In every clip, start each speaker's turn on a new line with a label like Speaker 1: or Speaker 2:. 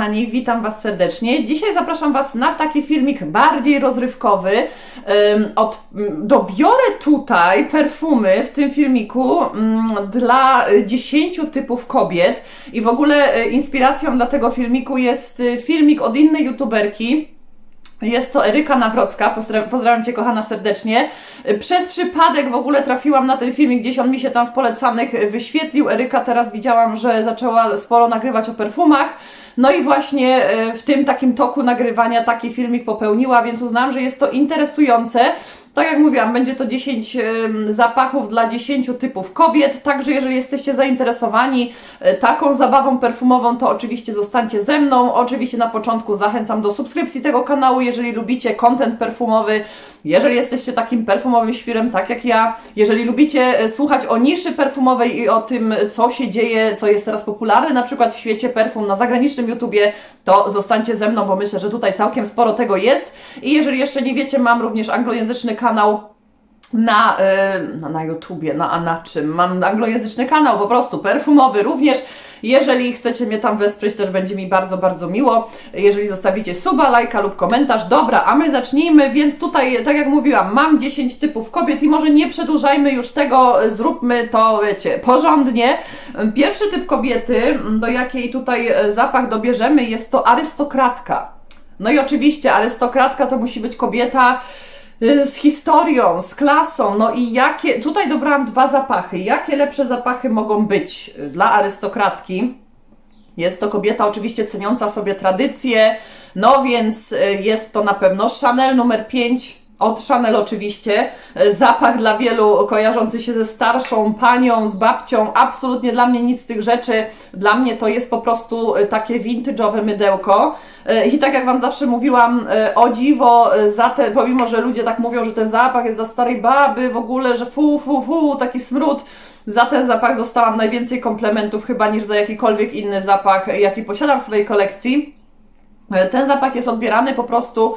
Speaker 1: kochani, witam Was serdecznie. Dzisiaj zapraszam Was na taki filmik bardziej rozrywkowy. Od, m, dobiorę tutaj perfumy w tym filmiku mm, dla y, 10 typów kobiet i w ogóle y, inspiracją dla tego filmiku jest y, filmik od innej youtuberki. Jest to Eryka Nawrocka, Pozdra- pozdrawiam Cię kochana serdecznie. Przez przypadek w ogóle trafiłam na ten filmik, gdzieś on mi się tam w polecanych wyświetlił. Eryka teraz widziałam, że zaczęła sporo nagrywać o perfumach. No i właśnie e, w tym takim toku nagrywania taki filmik popełniła, więc uznałam, że jest to interesujące. Tak jak mówiłam, będzie to 10 em, zapachów dla 10 typów kobiet, także jeżeli jesteście zainteresowani e, taką zabawą perfumową, to oczywiście zostańcie ze mną. Oczywiście na początku zachęcam do subskrypcji tego kanału, jeżeli lubicie content perfumowy, jeżeli jesteście takim perfumowym świrem, tak jak ja, jeżeli lubicie e, słuchać o niszy perfumowej i o tym, co się dzieje, co jest teraz popularne, na przykład w świecie perfum na zagranicznym YouTubie, to zostańcie ze mną, bo myślę, że tutaj całkiem sporo tego jest. I jeżeli jeszcze nie wiecie, mam również anglojęzyczny kanał na, y, na, na YouTubie, no a na czym? Mam anglojęzyczny kanał, po prostu perfumowy również. Jeżeli chcecie mnie tam wesprzeć, też będzie mi bardzo, bardzo miło. Jeżeli zostawicie suba, lajka lub komentarz. Dobra, a my zacznijmy, więc tutaj, tak jak mówiłam, mam 10 typów kobiet i może nie przedłużajmy już tego, zróbmy to, wiecie, porządnie. Pierwszy typ kobiety, do jakiej tutaj e, zapach dobierzemy, jest to arystokratka. No i oczywiście arystokratka to musi być kobieta z historią, z klasą. No i jakie. Tutaj dobrałam dwa zapachy. Jakie lepsze zapachy mogą być y, dla arystokratki? Jest to kobieta oczywiście ceniąca sobie tradycję, no więc y, jest to na pewno Chanel numer 5. Od Chanel oczywiście. Y, Zapach dla wielu kojarzący się ze starszą panią, z babcią. Absolutnie dla mnie nic z tych rzeczy. Dla mnie to jest po prostu y, takie vintage'owe mydełko. Y, I tak jak Wam zawsze mówiłam, o dziwo, za te, pomimo że ludzie tak mówią, że ten zapach jest za starej baby, w ogóle, że fu, fu, fu, taki smród. Za ten zapach dostałam najwięcej komplementów chyba niż za jakikolwiek inny zapach, jaki posiadam w swojej kolekcji. Ten zapach jest odbierany po prostu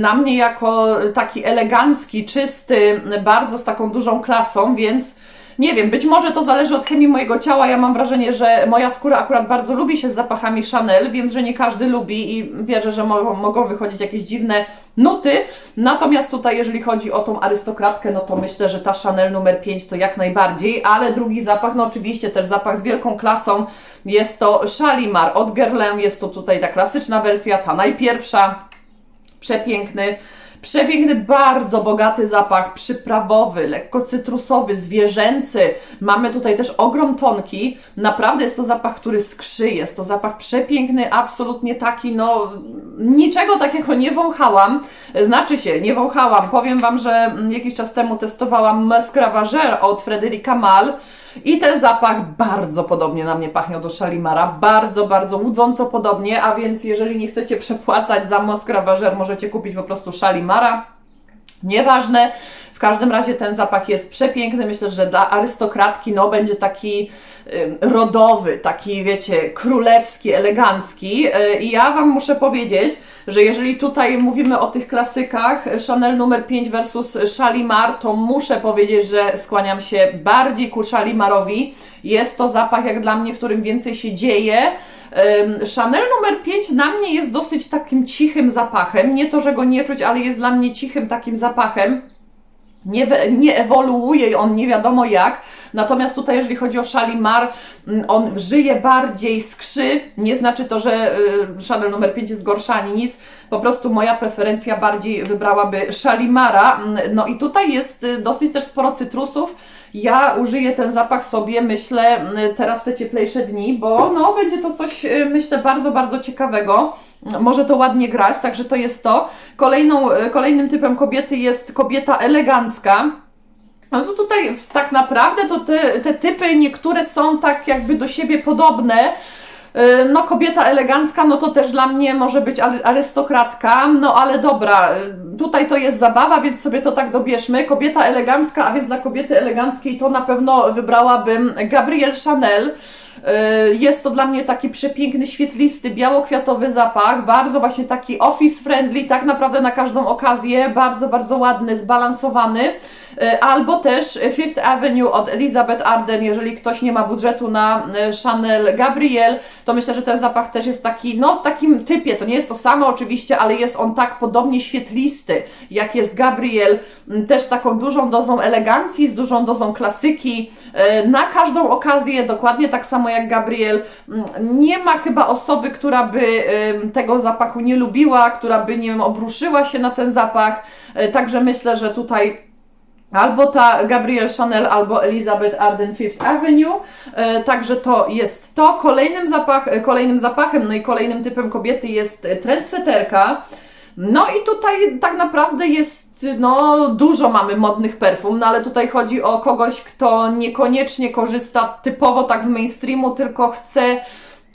Speaker 1: na mnie jako taki elegancki, czysty, bardzo z taką dużą klasą, więc nie wiem, być może to zależy od chemii mojego ciała. Ja mam wrażenie, że moja skóra akurat bardzo lubi się z zapachami Chanel, wiem, że nie każdy lubi i wierzę, że mogą, mogą wychodzić jakieś dziwne nuty. Natomiast tutaj, jeżeli chodzi o tą arystokratkę, no to myślę, że ta Chanel numer 5 to jak najbardziej, ale drugi zapach, no oczywiście też zapach z wielką klasą, jest to Shalimar od Guerlain, jest to tutaj ta klasyczna wersja, ta najpierwsza, przepiękny. Przepiękny, bardzo bogaty zapach przyprawowy, lekko cytrusowy, zwierzęcy. Mamy tutaj też ogrom tonki. Naprawdę jest to zapach, który skrzy. Jest to zapach przepiękny, absolutnie taki, no niczego takiego nie wąchałam. Znaczy się, nie wąchałam. Powiem Wam, że jakiś czas temu testowałam Ravageur od Frederica Mal. I ten zapach bardzo podobnie na mnie pachniał do Shalimara, bardzo, bardzo łudząco podobnie, a więc jeżeli nie chcecie przepłacać za Musk Ravageur, możecie kupić po prostu Shalimara. Nieważne, każdym razie ten zapach jest przepiękny. Myślę, że dla arystokratki no, będzie taki rodowy, taki wiecie, królewski, elegancki. Yy, I ja Wam muszę powiedzieć, że jeżeli tutaj mówimy o tych klasykach Chanel numer 5 versus Shalimar, to muszę powiedzieć, że skłaniam się bardziej ku Shalimarowi. Jest to zapach jak dla mnie, w którym więcej się dzieje. Chanel numer 5 na mnie jest dosyć takim cichym zapachem. Nie to, że go nie czuć, ale jest dla mnie cichym takim zapachem. Nie, nie ewoluuje on nie wiadomo jak. Natomiast tutaj, jeżeli chodzi o Shalimar, mm, on żyje bardziej, skrzy. Nie znaczy to, że y, Chanel numer 5 jest gorsza ani nic. Po prostu moja preferencja bardziej wybrałaby Shalimara. Mm, No i tutaj jest y, dosyć też sporo cytrusów. Ja użyję ten zapach sobie, myślę, mm, teraz w te cieplejsze dni, bo no, będzie to coś, y, myślę, bardzo, bardzo ciekawego. Może to ładnie grać, także to jest to. Kolejną, y, kolejnym typem kobiety jest kobieta elegancka. No to tutaj tak naprawdę to te, te typy niektóre są tak jakby do siebie podobne. Y, No, kobieta elegancka, no to też dla mnie może być ary- arystokratka, no ale dobra, y, tutaj to jest zabawa, więc sobie to tak dobierzmy. Kobieta elegancka, a więc dla kobiety eleganckiej to na pewno wybrałabym Gabrielle Chanel. Y, Jest to dla mnie taki przepiękny, świetlisty, białokwiatowy zapach, bardzo właśnie taki office friendly, tak naprawdę na każdą okazję, bardzo, bardzo ładny, zbalansowany. E, Albo też Fifth Avenue od Elizabeth Arden, jeżeli ktoś nie ma budżetu na e, Chanel Gabrielle, to myślę, że ten zapach też jest taki, no w takim typie, to nie jest to samo oczywiście, ale jest on tak podobnie świetlisty, jak jest Gabrielle, m, też taką dużą dozą elegancji, z dużą dozą klasyki, e, na każdą okazję, dokładnie tak samo jak Gabrielle. M, Nie ma chyba osoby, która by tego zapachu nie lubiła, która by, nie wiem, obruszyła się na ten zapach, także myślę, że tutaj Albo ta Gabrielle Chanel, albo Elizabeth Arden Fifth Avenue. E, także to jest to. Kolejnym, zapach, e, kolejnym zapachem, no i kolejnym typem kobiety jest trendseterka. No i tutaj tak naprawdę jest, no dużo mamy modnych perfum, no ale tutaj chodzi o kogoś, kto niekoniecznie korzysta typowo tak z mainstreamu, tylko chce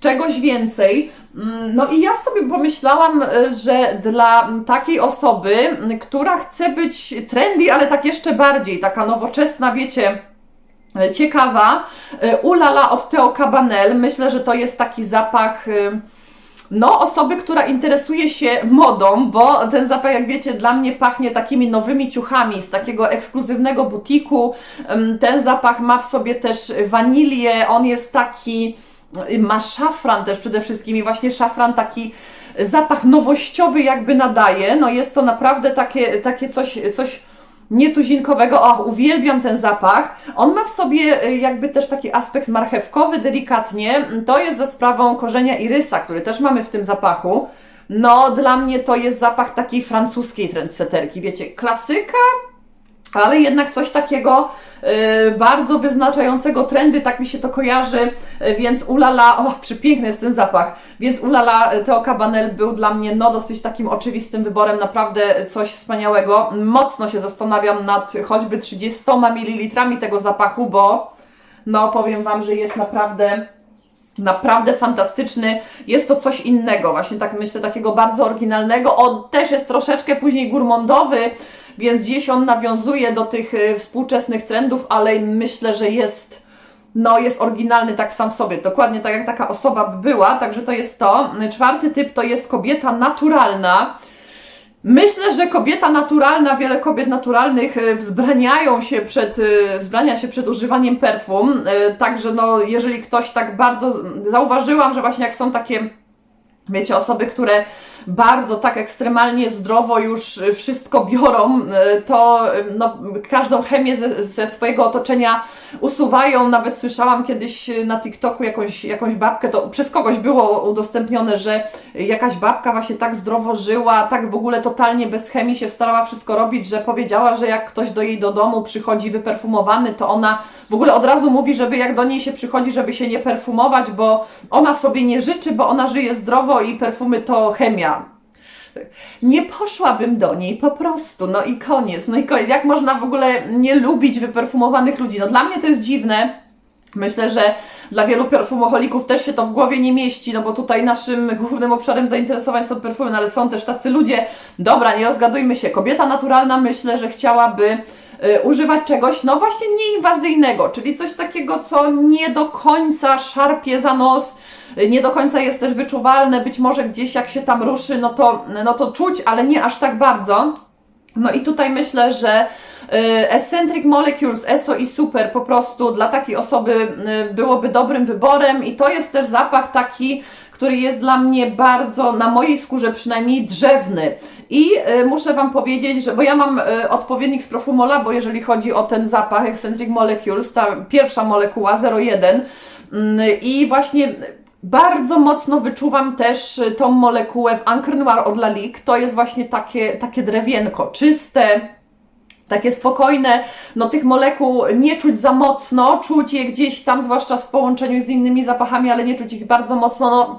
Speaker 1: czegoś więcej. Mm, No i ja sobie pomyślałam, y, że dla takiej osoby, która chce być trendy, ale tak jeszcze bardziej, taka nowoczesna, wiecie, y, ciekawa, y, Ulala od Theo Cabanel, myślę, że to jest taki zapach... no, osoby, która interesuje się modą, bo ten zapach, jak wiecie, dla mnie pachnie takimi nowymi ciuchami z takiego ekskluzywnego butiku. Ten zapach ma w sobie też wanilię, on jest taki, ma szafran też przede wszystkim i właśnie szafran taki zapach nowościowy jakby nadaje. No jest to naprawdę takie, takie coś, coś nietuzinkowego. O, uwielbiam ten zapach. On ma w sobie y, jakby też taki aspekt marchewkowy, delikatnie. To jest ze sprawą korzenia irysa, który też mamy w tym zapachu. No, dla mnie to jest zapach takiej francuskiej trendseterki. Wiecie, klasyka, ale jednak coś takiego y, bardzo wyznaczającego trendy, tak mi się to kojarzy, y, więc ulala, o, przepiękny jest ten zapach, więc ulala y, Theo Cabanel był dla mnie no dosyć takim oczywistym wyborem, naprawdę coś wspaniałego. Mocno się zastanawiam nad choćby 30 ml tego zapachu, bo no powiem Wam, że jest naprawdę naprawdę fantastyczny. Jest to coś innego, właśnie tak myślę, takiego bardzo oryginalnego. On też jest troszeczkę później gourmandowy, więc gdzieś on nawiązuje do tych y, współczesnych trendów, ale myślę, że jest no jest oryginalny tak sam sobie, dokładnie tak jak taka osoba by była, także to jest to. Czwarty typ to jest kobieta naturalna. Myślę, że kobieta naturalna, wiele kobiet naturalnych y, wzbraniają się przed, y, wzbrania się przed używaniem perfum, także no, jeżeli ktoś tak bardzo, zauważyłam, że właśnie jak są takie, wiecie, osoby, które bardzo tak ekstremalnie zdrowo już wszystko biorą, y, to y, no, każdą chemię ze, ze swojego otoczenia usuwają. Nawet słyszałam kiedyś na TikToku jakąś, jakąś babkę, to przez kogoś było udostępnione, że jakaś babka właśnie tak zdrowo żyła, tak w ogóle totalnie bez chemii się starała wszystko robić, że powiedziała, że jak ktoś do jej do domu przychodzi wyperfumowany, to ona w ogóle od razu mówi, żeby jak do niej się przychodzi, żeby się nie perfumować, bo ona sobie nie życzy, bo ona żyje zdrowo i perfumy to chemia. Nie poszłabym do niej po prostu, no i koniec, no i koniec. Jak można w ogóle nie lubić wyperfumowanych ludzi? No dla mnie to jest dziwne. Myślę, że dla wielu perfumoholików też się to w głowie nie mieści, no bo tutaj naszym głównym obszarem zainteresowań są perfumy, no ale są też tacy ludzie. Dobra, nie rozgadujmy się. Kobieta naturalna myślę, że chciałaby używać czegoś, no właśnie nieinwazyjnego, czyli coś takiego, co nie do końca szarpie za nos, y, nie do końca jest też wyczuwalne, być może gdzieś jak się tam ruszy, no to, no to czuć, ale nie aż tak bardzo. No i tutaj myślę, że y, Eccentric Molecules ESO i Super po prostu dla takiej osoby y, byłoby dobrym wyborem i to jest też zapach taki, który jest dla mnie bardzo, na mojej skórze przynajmniej, drzewny. I y, muszę Wam powiedzieć, że, bo ja mam y, odpowiednik z Profumola, bo jeżeli chodzi o ten zapach Eccentric Molecules, ta pierwsza molekuła 01 mm, i właśnie bardzo mocno wyczuwam też y, tą molekułę w Ancre Noir od Lalique. To jest właśnie takie, takie drewienko, czyste, takie spokojne, no tych molekuł nie czuć za mocno, czuć je gdzieś tam, zwłaszcza w połączeniu z innymi zapachami, ale nie czuć ich bardzo mocno, no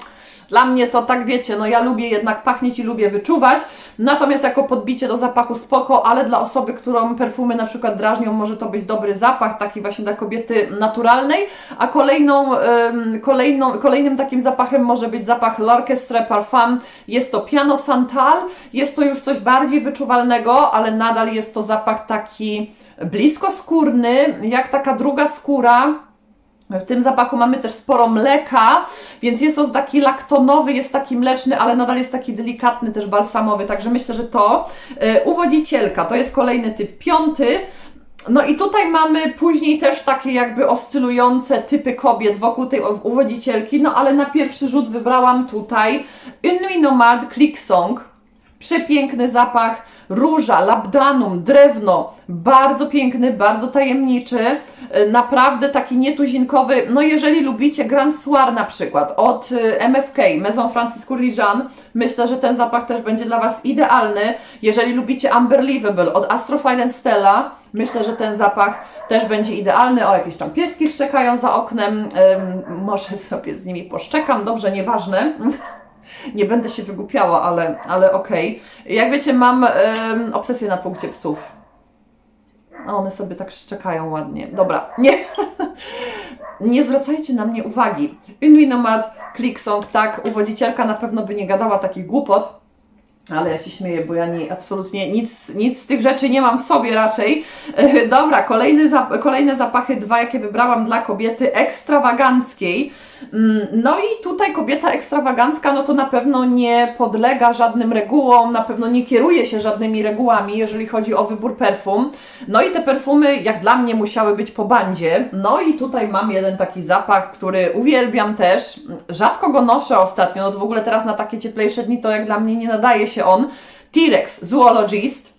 Speaker 1: dla mnie to tak wiecie, no ja lubię jednak pachnieć i lubię wyczuwać, natomiast jako podbicie do zapachu spoko, ale dla osoby, którą perfumy na przykład drażnią, może to być dobry zapach, taki właśnie dla kobiety naturalnej, a kolejną, kolejną, kolejnym takim zapachem może być zapach L'Orchestre Parfum, jest to Piano Santal, jest to już coś bardziej wyczuwalnego, ale nadal jest to zapach taki blisko skórny, jak taka druga skóra, w tym zapachu mamy też sporo mleka, więc jest on taki laktonowy, jest taki mleczny, ale nadal jest taki delikatny, też balsamowy, także myślę, że to. Yy, Uwodzicielka to jest kolejny typ piąty. no i tutaj mamy później też takie jakby oscylujące typy kobiet wokół tej uwodzicielki, no ale na pierwszy rzut wybrałam tutaj Une Nomad Click Song. Przepiękny zapach, róża, labdanum, drewno, bardzo piękny, bardzo tajemniczy, y, naprawdę taki nietuzinkowy. No jeżeli lubicie Grand Soir na przykład od y, MFK, Maison Francis Kurlijan, myślę, że ten zapach też będzie dla Was idealny. Jeżeli lubicie Unbelievable od Astrophile and Stella, myślę, że ten zapach też będzie idealny. O, jakieś tam pieski szczekają za oknem, Ym, może sobie z nimi poszczekam, dobrze, nieważne. Nie będę się wygłupiała, ale, ale okej. Jak wiecie, mam obsesję na punkcie psów. A one sobie tak szczekają ładnie. Dobra, nie. nie zwracajcie na mnie uwagi. Une Nomad, Clicksong, tak, uwodzicielka na pewno by nie gadała takich głupot. Ale ja się śmieję, bo ja nie, absolutnie nic, nic z tych rzeczy nie mam w sobie raczej. E, Dobra, kolejny kolejne zapachy, dwa jakie wybrałam dla kobiety ekstrawaganckiej. Mm, No i tutaj kobieta ekstrawagancka, no to na pewno nie podlega żadnym regułom, na pewno nie kieruje się żadnymi regułami, jeżeli chodzi o wybór perfum. No i te perfumy, jak dla mnie, musiały być po bandzie. No i tutaj mam jeden taki zapach, który uwielbiam też. Rzadko go noszę ostatnio, no to w ogóle teraz na takie cieplejsze dni to jak dla mnie nie nadaje się on. T-Rex Zoologist.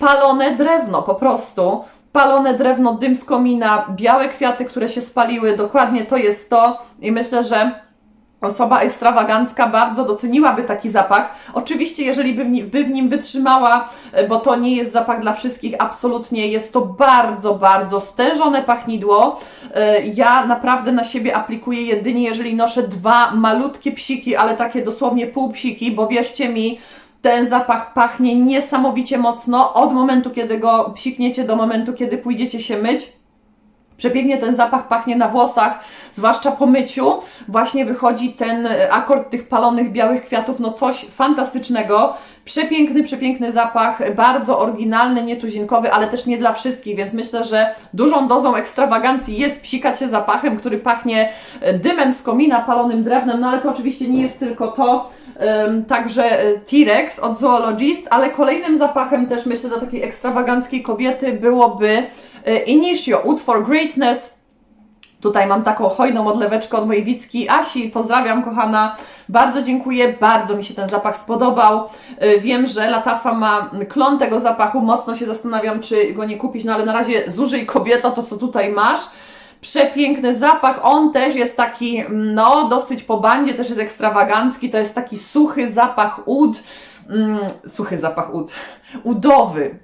Speaker 1: Palone drewno po prostu. Palone drewno, dym z komina, białe kwiaty, które się spaliły, dokładnie to jest to. I myślę, że osoba ekstrawagancka bardzo doceniłaby taki zapach. Oczywiście, jeżeli by by w nim wytrzymała, e, bo to nie jest zapach dla wszystkich, absolutnie jest to bardzo, bardzo stężone pachnidło. E, Ja naprawdę na siebie aplikuję jedynie, jeżeli noszę dwa malutkie psiki, ale takie dosłownie pół psiki, bo wierzcie mi, ten zapach pachnie niesamowicie mocno od momentu, kiedy go psikniecie do momentu, kiedy pójdziecie się myć. Przepięknie ten zapach pachnie na włosach, zwłaszcza po myciu. Właśnie wychodzi ten e, akord tych palonych białych kwiatów, no coś fantastycznego. Przepiękny, przepiękny zapach, bardzo oryginalny, nietuzinkowy, ale też nie dla wszystkich, więc myślę, że dużą dozą ekstrawagancji jest psikać się zapachem, który pachnie e, dymem z komina, palonym drewnem, no ale to oczywiście nie jest tylko to. Także e, T-Rex od Zoologist, ale kolejnym zapachem też myślę dla takiej ekstrawaganckiej kobiety byłoby Initio, Wood for Greatness. Tutaj mam taką hojną odleweczkę od mojej Wicki Asi. Pozdrawiam, kochana. Bardzo dziękuję, bardzo mi się ten zapach spodobał. E, Wiem, że Latafa ma klon tego zapachu. Mocno się zastanawiam, czy go nie kupić, no ale na razie zużyj kobieta to, co tutaj masz. Przepiękny zapach, on też jest taki, no, dosyć po bandzie, też jest ekstrawagancki. To jest taki suchy zapach ud, mm, suchy zapach ud, udowy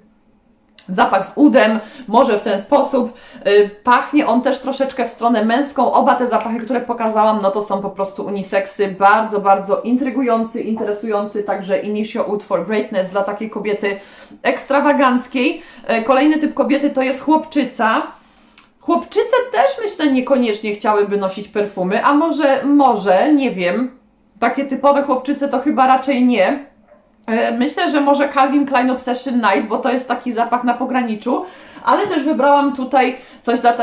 Speaker 1: zapach z udem, może w ten sposób. Y, Pachnie on też troszeczkę w stronę męską. Oba te zapachy, które pokazałam, no to są po prostu uniseksy. Bardzo, bardzo intrygujący, interesujący. Także Initio Oud for Greatness dla takiej kobiety ekstrawaganckiej. Y, Kolejny typ kobiety to jest chłopczyca. Chłopczyce też myślę niekoniecznie chciałyby nosić perfumy, a może, może, nie wiem. Takie typowe chłopczyce to chyba raczej nie. E, Myślę, że może Calvin Klein Obsession Night, bo to jest taki zapach na pograniczu, ale też wybrałam tutaj coś dla,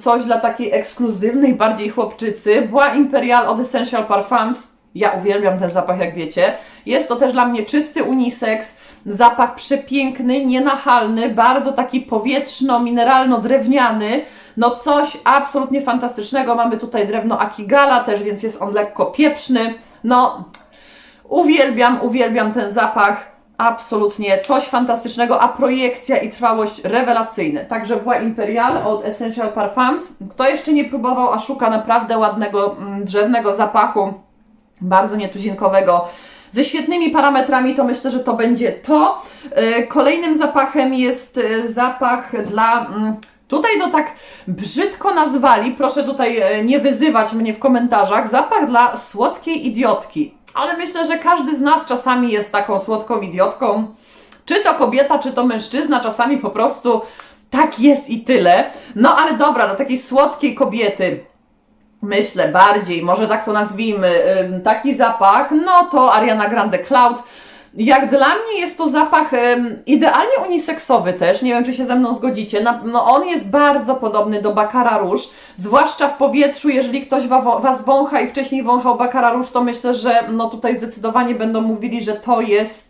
Speaker 1: coś dla takiej ekskluzywnej, bardziej chłopczycy. Była Imperial od Essential Parfums. Ja uwielbiam ten zapach, jak wiecie. Jest to też dla mnie czysty unisex. Zapach przepiękny, nienachalny, bardzo taki powietrzno-mineralno-drewniany. No coś absolutnie fantastycznego. Mamy tutaj drewno Akigala też, więc jest on lekko pieprzny. No, Uwielbiam, uwielbiam ten zapach. Absolutnie coś fantastycznego, a projekcja i trwałość rewelacyjne. Także była Imperial od Essential Parfums. Kto jeszcze nie próbował, a szuka naprawdę ładnego mm, drzewnego zapachu, bardzo nietuzinkowego, ze świetnymi parametrami, to myślę, że to będzie to. E, Kolejnym zapachem jest e, zapach dla. mm, Tutaj to tak brzydko nazwali, proszę tutaj e, nie wyzywać mnie w komentarzach, zapach dla słodkiej idiotki. Ale myślę, że każdy z nas czasami jest taką słodką idiotką. Czy to kobieta, czy to mężczyzna, czasami po prostu tak jest i tyle. No ale dobra, dla takiej słodkiej kobiety, myślę bardziej, może tak to nazwijmy, taki zapach, no to Ariana Grande Cloud. Jak dla mnie jest to zapach ym, idealnie uniseksowy też, nie wiem czy się ze mną zgodzicie, Na, no on jest bardzo podobny do Baccara Rouge, zwłaszcza w powietrzu, jeżeli ktoś wa, Was wącha i wcześniej wąchał Baccara Rouge, to myślę, że no tutaj zdecydowanie będą mówili, że to jest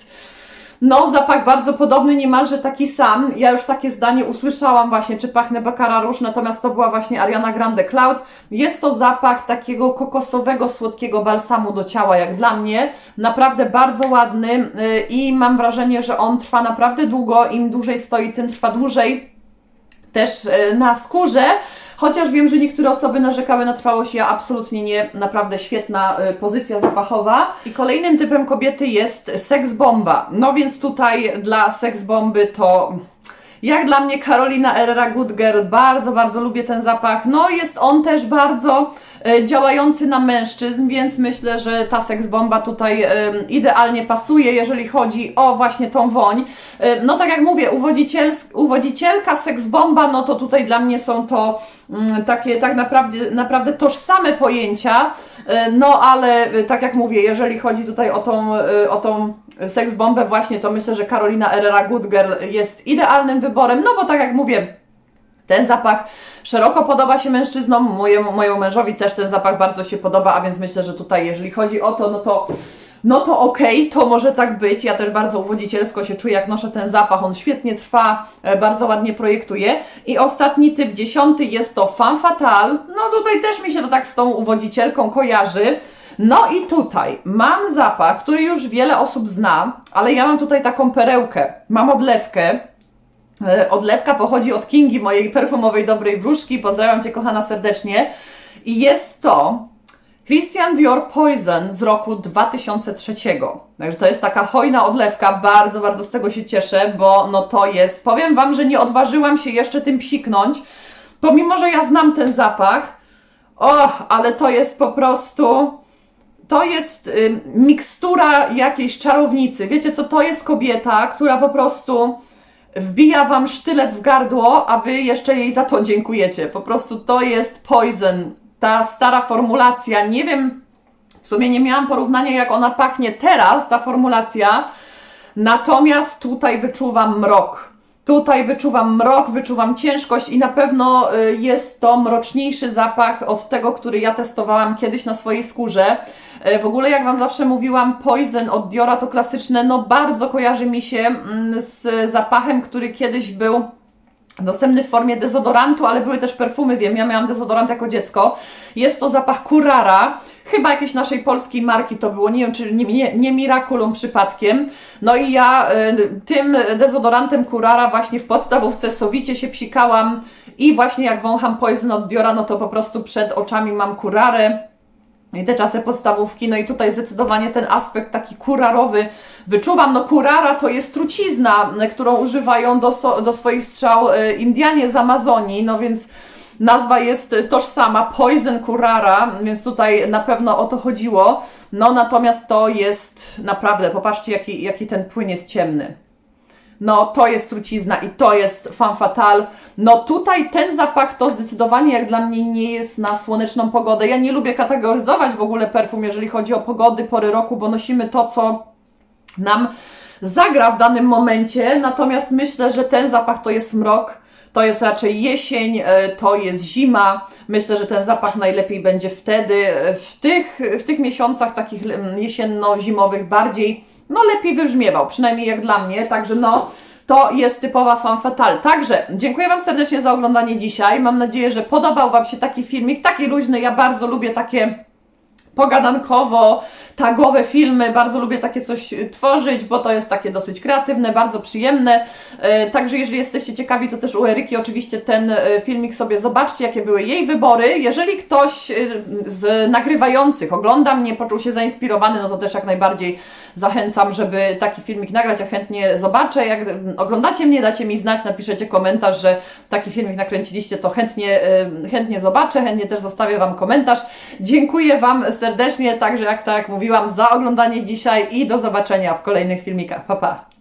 Speaker 1: No, zapach bardzo podobny, niemalże taki sam. Ja już takie zdanie usłyszałam właśnie, czy pachnę Baccara Rouge, natomiast to była właśnie Ariana Grande Cloud. Jest to zapach takiego kokosowego, słodkiego balsamu do ciała, jak dla mnie. Naprawdę bardzo ładny yy, i mam wrażenie, że on trwa naprawdę długo. Im dłużej stoi, tym trwa dłużej też e, na skórze. Chociaż wiem, że niektóre osoby narzekały na trwałość, ja absolutnie nie, naprawdę świetna e, pozycja zapachowa. I kolejnym typem kobiety jest seks bomba. No więc tutaj dla seks bomby to jak dla mnie Carolina Herrera Good Girl, bardzo, bardzo lubię ten zapach. No jest on też bardzo działający na mężczyzn, więc myślę, że ta seks bomba tutaj e, idealnie pasuje, jeżeli chodzi o właśnie tą woń. E, no tak jak mówię, uwodziciel, uwodzicielka seks bomba, no to tutaj dla mnie są to mm, takie tak naprawdę, naprawdę tożsame pojęcia, E, no ale e, tak jak mówię, jeżeli chodzi tutaj o tą, e, o tą seks bombę właśnie, to myślę, że Carolina Herrera Good Girl jest idealnym wyborem, no bo tak jak mówię, ten zapach szeroko podoba się mężczyznom, mojemu, mojemu mężowi też ten zapach bardzo się podoba, a więc myślę, że tutaj jeżeli chodzi o to, no to no to okej, to może tak być. Ja też bardzo uwodzicielsko się czuję, jak noszę ten zapach. On świetnie trwa, e, bardzo ładnie projektuje. I ostatni typ, dziesiąty, jest to femme fatale. No tutaj też mi się to tak z tą uwodzicielką kojarzy. No i tutaj mam zapach, który już wiele osób zna, ale ja mam tutaj taką perełkę. Mam odlewkę. E, Odlewka pochodzi od Kingi, mojej perfumowej dobrej wróżki. Pozdrawiam Cię, kochana, serdecznie. I jest to Christian Dior Poison z roku 2003. Także to jest taka hojna odlewka, bardzo, bardzo z tego się cieszę, bo no to jest, powiem Wam, że nie odważyłam się jeszcze tym psiknąć, pomimo, że ja znam ten zapach. Och, ale to jest po prostu, to jest y, mikstura jakiejś czarownicy. Wiecie co, to jest kobieta, która po prostu wbija Wam sztylet w gardło, a Wy jeszcze jej za to dziękujecie. Po prostu to jest poison ta stara formulacja, nie wiem, w sumie nie miałam porównania, jak ona pachnie teraz, ta formulacja, natomiast tutaj wyczuwam mrok. Tutaj wyczuwam mrok, wyczuwam ciężkość i na pewno y, jest to mroczniejszy zapach od tego, który ja testowałam kiedyś na swojej skórze. Y, w ogóle, jak Wam zawsze mówiłam, Poison od Diora to klasyczne, no bardzo kojarzy mi się mm, z zapachem, który kiedyś był dostępny w formie dezodorantu, ale były też perfumy, wiem, ja miałam dezodorant jako dziecko. Jest to zapach Kurara, chyba jakiejś naszej polskiej marki to było, nie wiem, czy nie, nie, nie Miraculum przypadkiem. No i ja y, tym dezodorantem Kurara właśnie w podstawówce sowicie się psikałam i właśnie jak wącham Poison od Diora, no to po prostu przed oczami mam Kurarę. I te czasy podstawówki, no i tutaj zdecydowanie ten aspekt taki kurarowy wyczuwam. No kurara to jest trucizna, którą używają do, so, do swoich strzał e, Indianie z Amazonii, no więc nazwa jest tożsama, Poison Kurara, więc tutaj na pewno o to chodziło. No natomiast to jest naprawdę, popatrzcie jaki, jaki ten płyn jest ciemny no to jest trucizna i to jest femme fatale. No tutaj ten zapach to zdecydowanie jak dla mnie nie jest na słoneczną pogodę. Ja nie lubię kategoryzować w ogóle perfum, jeżeli chodzi o pogody, pory roku, bo nosimy to, co nam zagra w danym momencie. Natomiast myślę, że ten zapach to jest mrok. To jest raczej jesień, e, to jest zima. Myślę, że ten zapach najlepiej będzie wtedy, e, w tych, w tych miesiącach takich jesienno-zimowych bardziej no lepiej wybrzmiewał, przynajmniej jak dla mnie, także no to jest typowa fan fatale. Także dziękuję Wam serdecznie za oglądanie dzisiaj. Mam nadzieję, że podobał Wam się taki filmik, taki luźny. Ja bardzo lubię takie pogadankowo, tagowe filmy, bardzo lubię takie coś tworzyć, bo to jest takie dosyć kreatywne, bardzo przyjemne. E, także jeżeli jesteście ciekawi, to też u Eryki oczywiście ten e, filmik sobie zobaczcie, jakie były jej wybory. Jeżeli ktoś e, z nagrywających ogląda mnie, poczuł się zainspirowany, no to też jak najbardziej zachęcam, żeby taki filmik nagrać, a chętnie zobaczę. Jak oglądacie mnie, dacie mi znać, napiszecie komentarz, że taki filmik nakręciliście, to chętnie, chętnie zobaczę, chętnie też zostawię Wam komentarz. Dziękuję Wam serdecznie, także jak tak jak mówiłam, za oglądanie dzisiaj i do zobaczenia w kolejnych filmikach. Pa, pa!